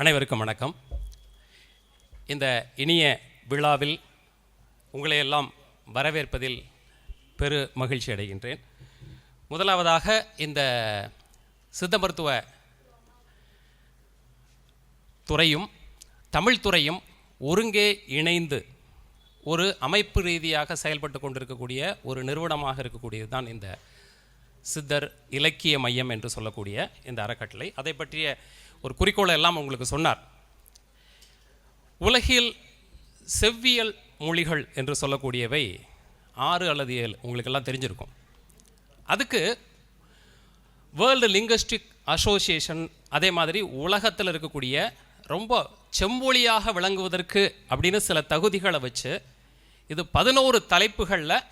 அனைவருக்கும் வணக்கம். இந்த இனிய விழாவில் உங்களை எல்லாம் வரவேற்பதில் பெரு மகிழ்ச்சி அடைகின்றேன். முதலாவதாக இந்த சித்த மருத்துவ துறையும் தமிழ் துறையும் ஒருங்கே இணைந்து ஒரு அமைப்பு ரீதியாக செயல்பட்டு கொண்டிருக்கக்கூடிய ஒரு நிறுவனமாக இருக்கக்கூடியது தான் இந்த சித்தர் இலக்கிய மையம் என்று சொல்லக்கூடிய இந்த அறக்கட்டளை. அதை பற்றிய ஒரு குறிக்கோளை எல்லாம் உங்களுக்கு சொன்னார். உலகில் செவ்வியல் மொழிகள் என்று சொல்லக்கூடியவை ஆறு அல்லது ஏழு. உங்களுக்கெல்லாம் தெரிஞ்சிருக்கும். அதுக்கு வேர்ல்டு லிங்கஸ்டிக் அசோசியேஷன் அதே மாதிரி உலகத்தில் இருக்கக்கூடிய ரொம்ப செம்மொழியாக விளங்குவதற்கு அப்படின்னு சில தகுதிகளை வச்சு இது பதினோரு தலைப்புகளில்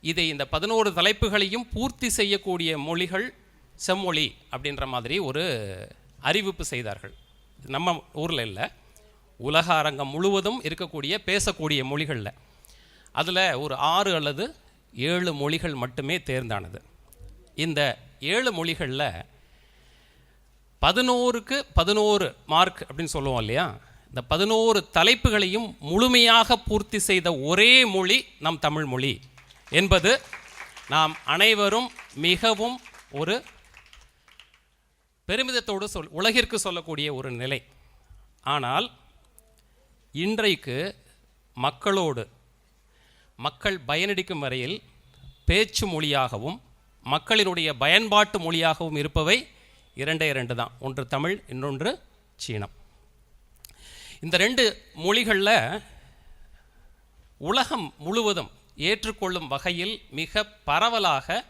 இதை இந்த பதினோரு தலைப்புகளையும் பூர்த்தி செய்யக்கூடிய மொழிகள் செம்மொழி அப்படின்ற மாதிரி ஒரு அறிவிப்பு செய்தார்கள். நம்ம ஊரில் இல்லை. உலக அரங்கம் முழுவதும் இருக்கக்கூடிய பேசக்கூடிய மொழிகளில். அதில் ஒரு ஆறு அல்லது ஏழு மொழிகள் மட்டுமே தேர்ந்தானது. இந்த ஏழு மொழிகளில் பதினோருக்கு பதினோரு மார்க் அப்படின்னு சொல்லுவோம் இல்லையா? இந்த பதினோரு தலைப்புகளையும் முழுமையாக பூர்த்தி செய்த ஒரே மொழி நம் தமிழ் மொழி. என்பது நாம் அனைவரும் மிகவும் ஒரு பெருமிதத்தோடு சொல் உலகிற்கு சொல்லக்கூடிய ஒரு நிலை. ஆனால் இன்றைக்கு மக்களோடு மக்கள் பயனடிக்கும் வரையில் பேச்சு மொழியாகவும் மக்களினுடைய பயன்பாட்டு மொழியாகவும் இருப்பவை இரண்டே இரண்டு தான். ஒன்று தமிழ் இன்னொன்று சீனம். இந்த ரெண்டு மொழிகளில் உலகம் முழுவதும் ஏற்றுக்கொள்ளும் வகையில் மிக பரவலாக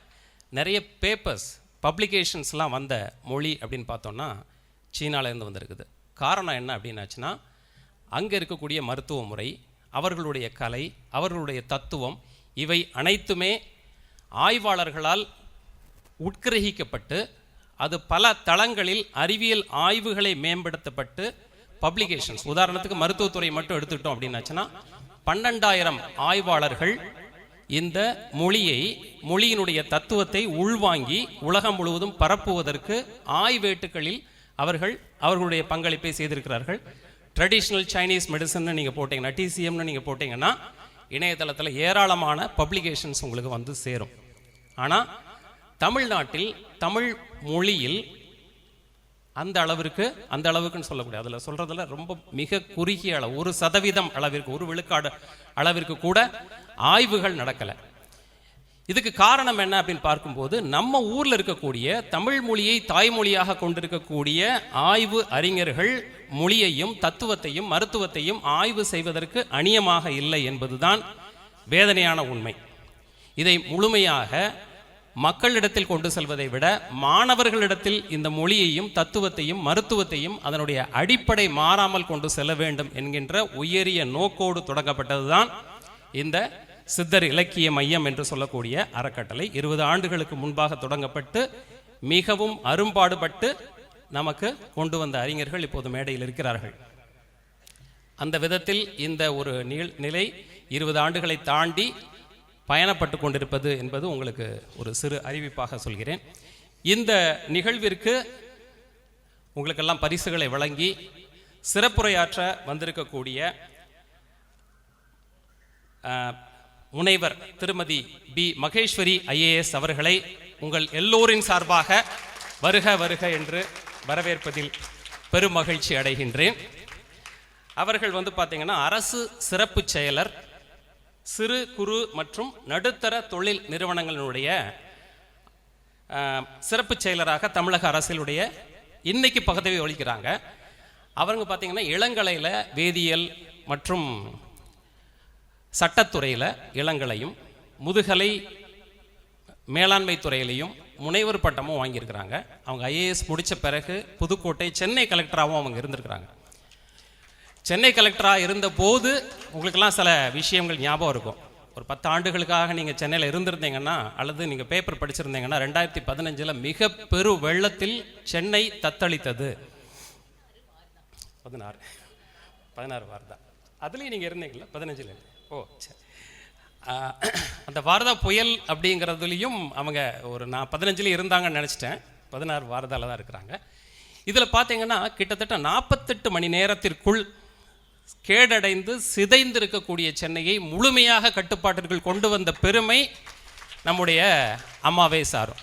நிறைய பேப்பர்ஸ் பப்ளிகேஷன்ஸ்லாம் வந்த மொழி அப்படின்னு பார்த்தோன்னா சீனாலேருந்து வந்திருக்குது. காரணம் என்ன அப்படின்னாச்சுன்னா அங்கே இருக்கக்கூடிய மருத்துவ முறை அவர்களுடைய கலை அவர்களுடைய தத்துவம் இவை அனைத்துமே ஆய்வாளர்களால் உட்கிரகிக்கப்பட்டு அது பல தளங்களில் அறிவியல் ஆய்வுகளை மேம்படுத்தப்பட்டு பப்ளிகேஷன்ஸ் உதாரணத்துக்கு மருத்துவத்துறை மட்டும் எடுத்துக்கிட்டோம் அப்படின்னாச்சுன்னா பன்னெண்டாயிரம் ஆய்வாளர்கள் இந்த மொழியை மொழியினுடைய தத்துவத்தை உள்வாங்கி உலகம் முழுவதும் பரப்புவதற்கு ஆய்வேட்டுகளில் அவர்கள் அவர்களுடைய பங்களிப்பை செய்திருக்கிறார்கள். ட்ரெடிஷ்னல் சைனீஸ் மெடிசன் நீங்கள் போட்டிங்கன்னா டிசிஎம்னு நீங்கள் போட்டிங்கன்னா இணையதளத்தில் ஏராளமான பப்ளிகேஷன்ஸ் உங்களுக்கு வந்து சேரும். ஆனால் தமிழ்நாட்டில் தமிழ் மொழியில் அந்த அளவிற்கு அந்த அளவுக்குன்னு சொல்லக்கூடிய அதில் சொல்கிறதுல ரொம்ப மிக குறுகிய அளவு ஒரு சதவீதம் அளவிற்கு ஒரு விழுக்காடு அளவிற்கு கூட ஆய்வுகள் நடக்கலை. இதுக்கு காரணம் என்ன அப்படின்னு பார்க்கும்போது நம்ம ஊரில் இருக்கக்கூடிய தமிழ் மொழியை தாய்மொழியாக கொண்டிருக்கக்கூடிய ஆய்வு அறிஞர்கள் மொழியையும் தத்துவத்தையும் மருத்துவத்தையும் ஆய்வு செய்வதற்கு அணியமாக இல்லை என்பதுதான் வேதனையான உண்மை. இதை முழுமையாக மக்களிடத்தில் கொண்டு செல்வதை விட மாணவர்களிடத்தில் இந்த மொழியையும் தத்துவத்தையும் மருத்துவத்தையும் அதனுடைய அடிப்படை மாறாமல் கொண்டு செல்ல வேண்டும் என்கின்ற உயரிய நோக்கோடு தொடங்கப்பட்டதுதான் இந்த சித்தர் இலக்கிய மையம் என்று சொல்லக்கூடிய அறக்கட்டளை. இருபது ஆண்டுகளுக்கு முன்பாக தொடங்கப்பட்டு மிகவும் அரும்பாடுபட்டு நமக்கு கொண்டு வந்த அறிஞர்கள் இப்போது மேடையில் இருக்கிறார்கள். அந்த விதத்தில் இந்த ஒரு நிலை இருபது ஆண்டுகளை தாண்டி பயணப்பட்டு கொண்டிருப்பது என்பது உங்களுக்கு ஒரு சிறு அறிவிப்பாக சொல்கிறேன். இந்த நிகழ்விற்கு உங்களுக்கெல்லாம் பரிசுகளை வழங்கி சிறப்புரையாற்ற வந்திருக்கக்கூடிய முனைவர் திருமதி பி. மகேஸ்வரி ஐஏஎஸ் அவர்களை உங்கள் எல்லோரின் சார்பாக வருக வருக என்று வரவேற்பதில் பெரும் மகிழ்ச்சி அடைகின்றேன். அவர்கள் வந்து பார்த்தீங்கன்னா அரசு சிறப்பு செயலர் சிறு குறு மற்றும் நடுத்தர தொழில் நிறுவனங்களினுடைய சிறப்பு செயலராக தமிழக அரசினுடைய இன்னைக்கு பகுதியை ஒழிக்கிறாங்க. அவங்க பார்த்தீங்கன்னா இளங்கலையில் வேதியியல் மற்றும் சட்டத்துறையில் இளங்கலையும் முதுகலை மேலாண்மை துறையிலையும் முனைவர் பட்டமும் வாங்கியிருக்கிறாங்க. அவங்க ஐஏஎஸ் முடித்த பிறகு புதுக்கோட்டை சென்னை கலெக்டராகவும் அவங்க இருந்திருக்கிறாங்க. சென்னை கலெக்டராக இருந்தபோது உங்களுக்கெல்லாம் சில விஷயங்கள் ஞாபகம் இருக்கும். ஒரு பத்து ஆண்டுகளுக்காக நீங்கள் சென்னையில் இருந்திருந்தீங்கன்னா அல்லது நீங்கள் பேப்பர் படிச்சிருந்தீங்கன்னா ரெண்டாயிரத்தி பதினஞ்சில் மிக பெரு வெள்ளத்தில் சென்னை தத்தளித்தது. பதினாறு. பதினாறு வார்தா. அதுலேயும் நீங்கள் இருந்தீங்களா பதினஞ்சில் ஓ சரி அந்த வாரதா புயல் அப்படிங்கிறதுலையும் அவங்க ஒரு நான் பதினஞ்சுலேயும் இருந்தாங்கன்னு நினச்சிட்டேன். பதினாறு வாரதால தான் இருக்கிறாங்க. இதில் பார்த்தீங்கன்னா கிட்டத்தட்ட நாற்பத்தெட்டு மணி நேரத்திற்குள் கேடடைந்து சிதைந்திருக்கக்கூடிய சென்னையை முழுமையாக கட்டுப்பாட்டிற்குள் கொண்டு வந்த பெருமை நம்முடைய அம்மாவே சாரும்.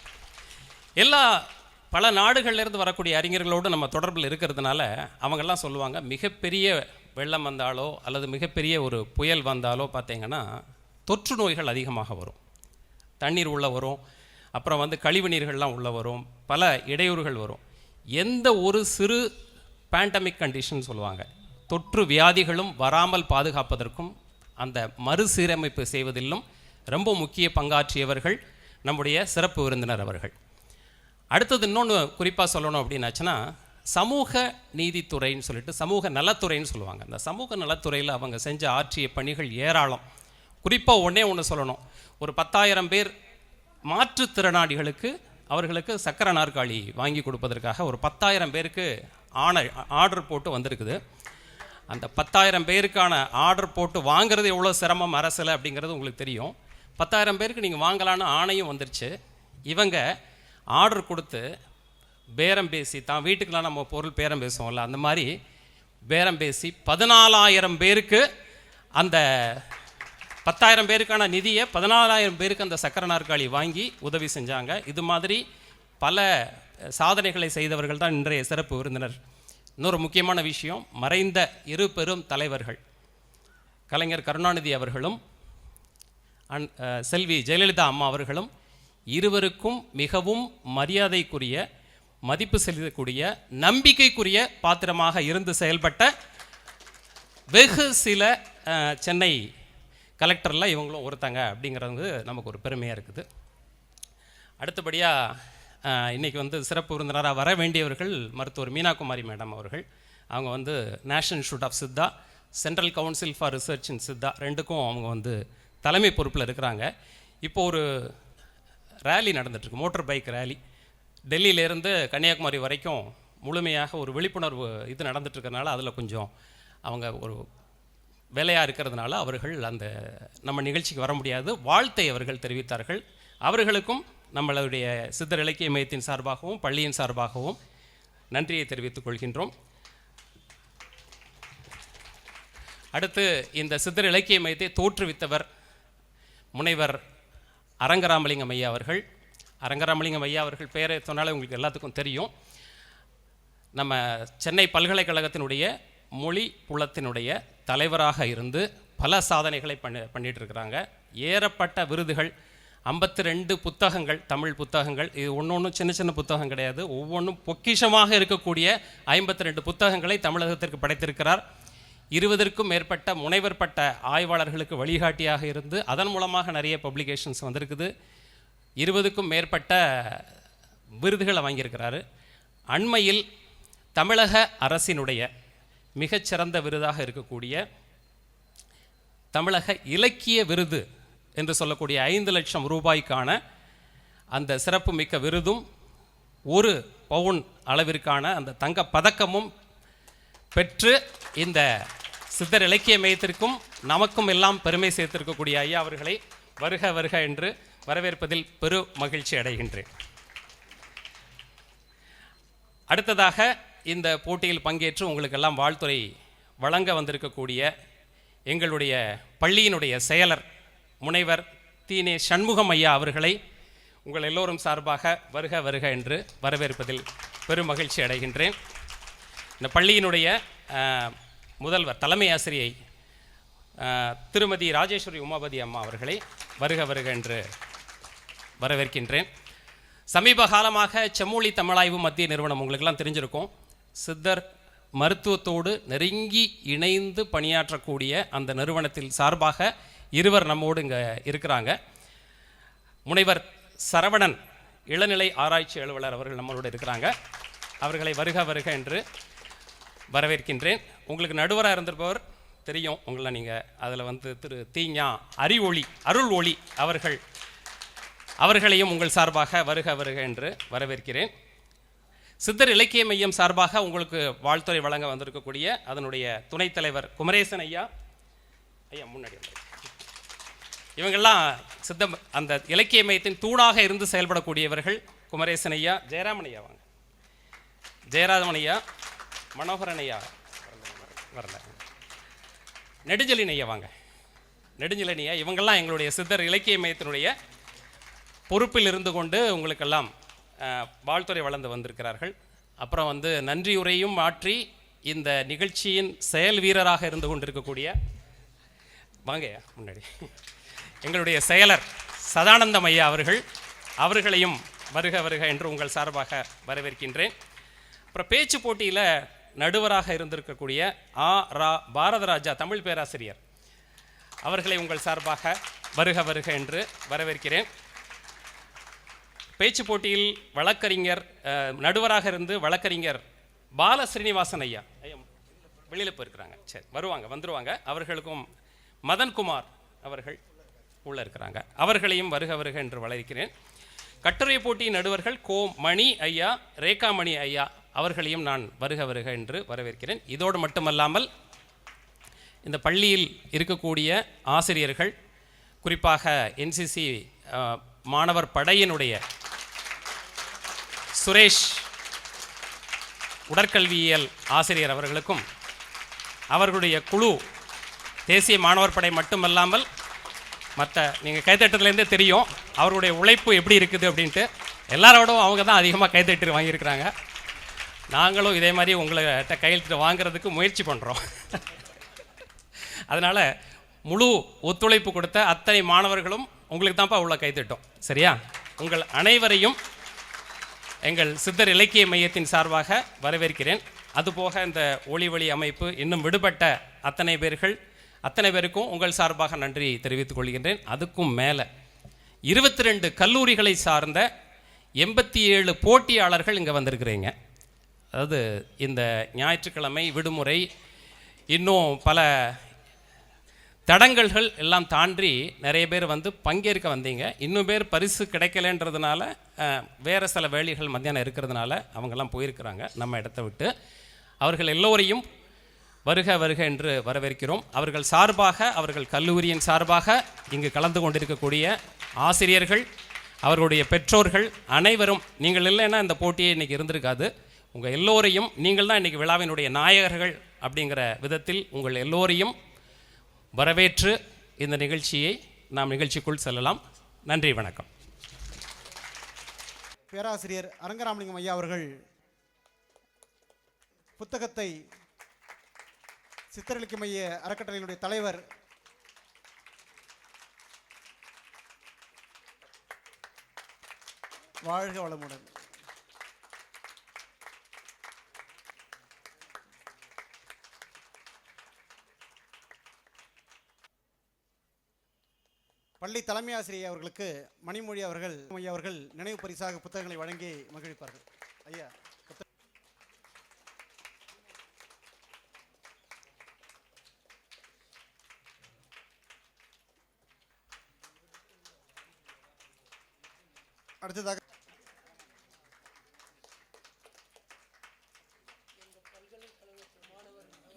எல்லா பல நாடுகள்ல இருந்து வரக்கூடிய அறிஞர்களோடு நம்ம தொடர்பில் இருக்கிறதுனால அவங்கெல்லாம் சொல்லுவாங்க மிகப்பெரிய வெள்ளம் வந்தாலோ அல்லது மிகப்பெரிய ஒரு புயல் வந்தாலோ பார்த்தீங்கன்னா தொற்று நோய்கள் அதிகமாக வரும். தண்ணீர் உள்ளே வரும் அப்புறம் வந்து கழிவு நீர்கள்லாம் உள்ள வரும் பல இடையூறுகள் வரும். எந்த ஒரு சிறு பேண்டமிக் கண்டிஷன் சொல்லுவாங்க. தொற்று வியாதிகளும் வராமல் பாதுகாப்பதற்கும் அந்த மறுசீரமைப்பு செய்வதிலும் ரொம்ப முக்கிய பங்காற்றியவர்கள் நம்முடைய சிறப்பு விருந்தினர் அவர்கள். அடுத்தது இன்னொன்று குறிப்பாக சொல்லணும் அப்படின்னாச்சுன்னா சமூக நீதித்துறைன்னு சொல்லிட்டு சமூக நலத்துறைன்னு சொல்லுவாங்க. அந்த சமூக நலத்துறையில் அவங்க செஞ்ச ஆற்றிய பணிகள் ஏராளம். குறிப்பாக ஒன்றே ஒன்று சொல்லணும். ஒரு பத்தாயிரம் பேர் மாற்றுத்திறனாளிகளுக்கு அவர்களுக்கு சக்கர நாற்காலி வாங்கி கொடுப்பதற்காக ஒரு பத்தாயிரம் பேருக்கு ஆணை ஆர்டர் போட்டு வந்திருக்குது. அந்த பத்தாயிரம் பேருக்கான ஆர்டர் போட்டு வாங்குறது எவ்வளோ சிரமம் அரசில் அப்படிங்கிறது உங்களுக்கு தெரியும். பத்தாயிரம் பேருக்கு நீங்கள் வாங்கலான்னு ஆணையும் வந்துருச்சு. இவங்க ஆர்டர் கொடுத்து பேரம் பேசி தான் வீட்டுக்கெலாம் நம்ம பொருள் பேரம் பேசுவோம்ல அந்த மாதிரி பேரம் பேசி பதினாலாயிரம் பேருக்கு அந்த பத்தாயிரம் பேருக்கான நிதியை பதினாலாயிரம் பேருக்கு அந்த சக்கர நாற்காலி வாங்கி உதவி செஞ்சாங்க. இது மாதிரி பல சாதனைகளை செய்தவர்கள் தான் இன்றைய சிறப்பு விருந்தினர். இன்னொரு முக்கியமான விஷயம் மறைந்த இரு பெரும் தலைவர்கள். கலைஞர் கருணாநிதி அவர்களும் அன் அஹ், செல்வி ஜெயலலிதா அம்மா அவர்களும் இருவருக்கும் மிகவும் மரியாதைக்குரிய மதிப்பு செலுத்தக்கூடிய நம்பிக்கைக்குரிய பாத்திரமாக இருந்து செயல்பட்ட வெகு சில சென்னை கலெக்டரில் இவங்களும் ஒருத்தங்க அப்படிங்கிறது நமக்கு ஒரு பெருமையாக இருக்குது. அடுத்தபடியாக இன்றைக்கி வந்து சிறப்பு விருந்தினராக வர வேண்டியவர்கள் மருத்துவர் மீனாகுமாரி மேடம் அவர்கள். அவங்க வந்து national institute of Siddha central council for research in Siddha ரெண்டுக்கும் அவங்க வந்து தலைமை பொறுப்பில் இருக்கிறாங்க. இப்போ ஒரு ரேலி நடந்துட்டுருக்கு மோட்டர் பைக் ரேலி. டெல்லியிலேருந்து கன்னியாகுமரி வரைக்கும் முழுமையாக ஒரு விழிப்புணர்வு இது நடந்துட்டு இருக்கறனால அதில் கொஞ்சம் அவங்க ஒரு வேலையாக இருக்கிறதுனால அவர்கள் அந்த நம்ம நிகழ்ச்சிக்கு வர முடியாது. வாழ்த்தை அவர்கள் தெரிவித்தார்கள். அவர்களுக்கும் நம்மளுடைய சித்தர் இலக்கிய மையத்தின் சார்பாகவும் பள்ளியின் சார்பாகவும் நன்றியை தெரிவித்துக் கொள்கின்றோம். அடுத்து இந்த சித்தர் இலக்கிய மையத்தை தோற்றுவித்தவர் முனைவர் அரங்கராமலிங்கம் ஐயா அவர்கள். அரங்கராமலிங்கம் ஐயா அவர்கள் பெயரை சொன்னாலே உங்களுக்கு எல்லாத்துக்கும் தெரியும். நம்ம சென்னை பல்கலைக்கழகத்தினுடைய மொழி புலத்தினுடைய தலைவராக இருந்து பல சாதனைகளை பண்ணி பண்ணிகிட்டு இருக்கிறாங்க. ஏறப்பட்ட விருதுகள் ஐம்பத்தி ரெண்டு புத்தகங்கள் தமிழ் புத்தகங்கள் இது ஒன்று ஒன்றும் சின்ன சின்ன புத்தகம் கிடையாது. ஒவ்வொன்றும் பொக்கிஷமாக இருக்கக்கூடிய ஐம்பத்தி ரெண்டு புத்தகங்களை தமிழகத்திற்கு படைத்திருக்கிறார். இருபதற்கும் மேற்பட்ட முனைவர் பட்ட ஆய்வாளர்களுக்கு வழிகாட்டியாக இருந்து அதன் மூலமாக நிறைய பப்ளிகேஷன்ஸ் வந்திருக்குது. இருபதுக்கும் மேற்பட்ட விருதுகளை வாங்கியிருக்கிறாரு. அண்மையில் தமிழக அரசினுடைய மிகச்சிறந்த விருதாக இருக்கக்கூடிய தமிழக இலக்கிய விருது என்று சொல்லக்கூடிய ஐந்து லட்சம் ரூபாய்க்கான அந்த சிறப்பு மிக்க விருதும் ஒரு பவுன் அளவிற்கான அந்த தங்க பதக்கமும் பெற்று இந்த சித்தர் இலக்கிய மையத்திற்கும் நமக்கும் எல்லாம் பெருமை சேர்த்திருக்கக்கூடிய ஐயா அவர்களை வருக வருக என்று வரவேற்பதில் பெரு மகிழ்ச்சி அடைகின்றேன். அடுத்ததாக இந்த போட்டியில் பங்கேற்று உங்களுக்கெல்லாம் வாழ்த்துறை வழங்க வந்திருக்கக்கூடிய எங்களுடைய பள்ளியினுடைய செயலர் முனைவர் தீனே சண்முகம் ஐயா அவர்களை உங்கள் எல்லோரும் சார்பாக வருக வருக என்று வரவேற்பதில் பெரும் மகிழ்ச்சி அடைகின்றேன். இந்த பள்ளியினுடைய முதல்வர் தலைமை ஆசிரியை திருமதி ராஜேஸ்வரி உமாபதி அம்மா அவர்களை வருக வருக என்று வரவேற்கின்றேன். சமீப காலமாக செம்மொழி தமிழாய்வு மத்திய நிறுவனம் உங்களுக்கெல்லாம் தெரிஞ்சிருக்கும். சித்தர் மருத்துவத்தோடு நெருங்கி இணைந்து பணியாற்றக்கூடிய அந்த நிறுவனத்தில் சார்பாக இருவர் நம்மோடு இங்கே இருக்கிறாங்க. முனைவர் சரவணன் இளநிலை ஆராய்ச்சி அலுவலர் அவர்கள் நம்மளோட இருக்கிறாங்க. அவர்களை வருக வருக என்று வரவேற்கின்றேன். உங்களுக்கு நடுவராக இருந்திருப்பவர் தெரியும். உங்களை நீங்கள் அதில் வந்து திரு தீஞா ஒளி அருள் ஒளி அவர்கள் அவர்களையும் உங்கள் சார்பாக வருக வருக என்று வரவேற்கிறேன். சித்தர் இலக்கிய மையம் சார்பாக உங்களுக்கு வாழ்த்துறை வழங்க வந்திருக்கக்கூடிய அதனுடைய துணைத் தலைவர் குமரேசன் ஐயா. ஐயா முன்னாடி இவங்கெல்லாம் சித்த அந்த இலக்கிய மையத்தின் தூணாக இருந்து செயல்படக்கூடியவர்கள் குமரேசன் ஐயா ஜெயராமன் ஐயா வாங்க. ஜெயராஜமன் ஐயா மனோகரன் ஐயா வரல. நெடுஞ்சலின் ஐயா வாங்க. நெடுஞ்சலின் ஐயா இவங்கெல்லாம் எங்களுடைய சித்தர் இலக்கிய மையத்தினுடைய பொறுப்பில் இருந்து கொண்டு உங்களுக்கெல்லாம் வாழ்த்துறை வளர்ந்து வந்திருக்கிறார்கள். அப்புறம் வந்து நன்றியுரையும் மாற்றி இந்த நிகழ்ச்சியின் செயல் வீரராக இருந்து கொண்டிருக்கக்கூடிய வாங்க முன்னாடி. எங்களுடைய செயலர் சதானந்தம் ஐயா அவர்கள் அவர்களையும் வருக வருக என்று உங்கள் சார்பாக வரவேற்கின்றேன். அப்புறம் பேச்சு போட்டியில் நடுவராக இருந்திருக்கக்கூடிய ஆ ரா பாரதராஜா தமிழ் பேராசிரியர் அவர்களை உங்கள் சார்பாக வருக வருக என்று வரவேற்கிறேன். பேச்சு போட்டியில் வழக்கறிஞர் நடுவராக இருந்து வழக்கறிஞர் பால ஸ்ரீனிவாசன் ஐயா. ஐயா வெளியில் போயிருக்கிறாங்க. சரி வருவாங்க வந்துருவாங்க. அவர்களுக்கும் மதன்குமார் அவர்கள் உள்ளே இருக்கிறாங்க. அவர்களையும் வருக வருக என்று வளர்க்கிறேன். கட்டுரை போட்டி நடுவர்கள் கோ மணி ஐயா ரேகா மணி ஐயா அவர்களையும் நான் வருக வருக என்று வரவேற்கிறேன். இதோடு மட்டுமல்லாமல் இந்த பள்ளியில் இருக்கக்கூடிய ஆசிரியர்கள் குறிப்பாக என்சிசி மாணவர் படையினுடைய சுரேஷ் உடற்கல்வியியல் ஆசிரியர் அவர்களுக்கும் அவர்களுடைய குழு தேசிய மாணவர் படை மட்டுமல்லாமல் மற்ற நீங்கள் கைத்தட்டத்துலேருந்தே தெரியும் அவருடைய உழைப்பு எப்படி இருக்குது அப்படின்ட்டு. எல்லாரோடும் அவங்க தான் அதிகமாக கைத்தட்டு வாங்கியிருக்கிறாங்க. நாங்களும் இதே மாதிரி உங்கள்கிட்ட கையெழுத்து வாங்குறதுக்கு முயற்சி பண்ணுறோம் அதனால் முழு ஒத்துழைப்பு கொடுத்த அத்தனை மாணவர்களும் உங்களுக்கு தான்ப்பா உள்ள கைத்தட்டும். சரியா? உங்கள் அனைவரையும் எங்கள் சித்தர் இலக்கிய மையத்தின் சார்பாக வரவேற்கிறேன். அதுபோக இந்த ஒளி ஒளி அமைப்பு இன்னும் விடுபட்ட அத்தனை பேர்கள் அத்தனை பேருக்கும் உங்கள் சார்பாக நன்றி தெரிவித்துக் கொள்கின்றேன். அதுக்கும் மேலே இருபத்தி ரெண்டு கல்லூரிகளை சார்ந்த எண்பத்தி ஏழு போட்டியாளர்கள் இங்கே வந்திருக்கிறீங்க. அதாவது இந்த ஞாயிற்றுக்கிழமை விடுமுறை இன்னும் பல தடங்கல்கள் எல்லாம் தாண்டி நிறைய பேர் வந்து பங்கேற்க வந்தீங்க. இன்னும் பேர் பரிசு கிடைக்கலன்றதுனால வேறு சில வேலைகள் மத்தியானம் இருக்கிறதுனால அவங்கெல்லாம் போயிருக்கிறாங்க நம்ம இடத்த விட்டு. அவர்கள் எல்லோரையும் வருக வருக என்று வரவேற்கிறோம். அவர்கள் சார்பாக அவர்கள் கல்லூரியின் சார்பாக இங்கு கலந்து கொண்டிருக்கக்கூடிய ஆசிரியர்கள் அவர்களுடைய பெற்றோர்கள் அனைவரும் நீங்கள் இல்லைன்னா இந்த போட்டியே இன்றைக்கி இருந்திருக்காது. உங்கள் எல்லோரையும் நீங்கள் தான் இன்றைக்கி விழாவினுடைய நாயகர்கள் அப்படிங்கிற விதத்தில் உங்கள் எல்லோரையும் வரவேற்று இந்த நிகழ்ச்சியை நாம் நிகழ்ச்சிக்குள் செல்லலாம். நன்றி வணக்கம். பேராசிரியர் அரங்கராமலிங்கம் ஐயா அவர்கள் புத்தகத்தை சித்தரளிக்க மைய அறக்கட்டளையினுடைய தலைவர். வாழ்க வளமுடன். பள்ளி தலைமை ஆசிரியர் அவர்களுக்கு மணிமொழி அவர்கள் ஐயா அவர்கள் நினைவு பரிசாக புத்தகங்களை வழங்கி மகிழ்ப்பார்கள் ஐயா புத்த- அடுத்ததாக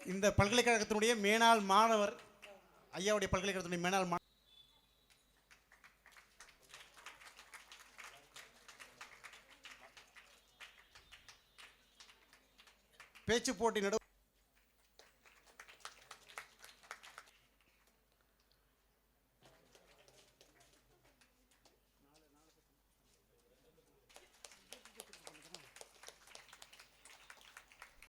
இந்த பல்கலைக்கழகத்தினுடைய மேனாள் மாணவர் ஐயாவுடைய பல்கலைக்கழகத்தினுடைய மேனாள் மா பேச்சு போட்டி நடு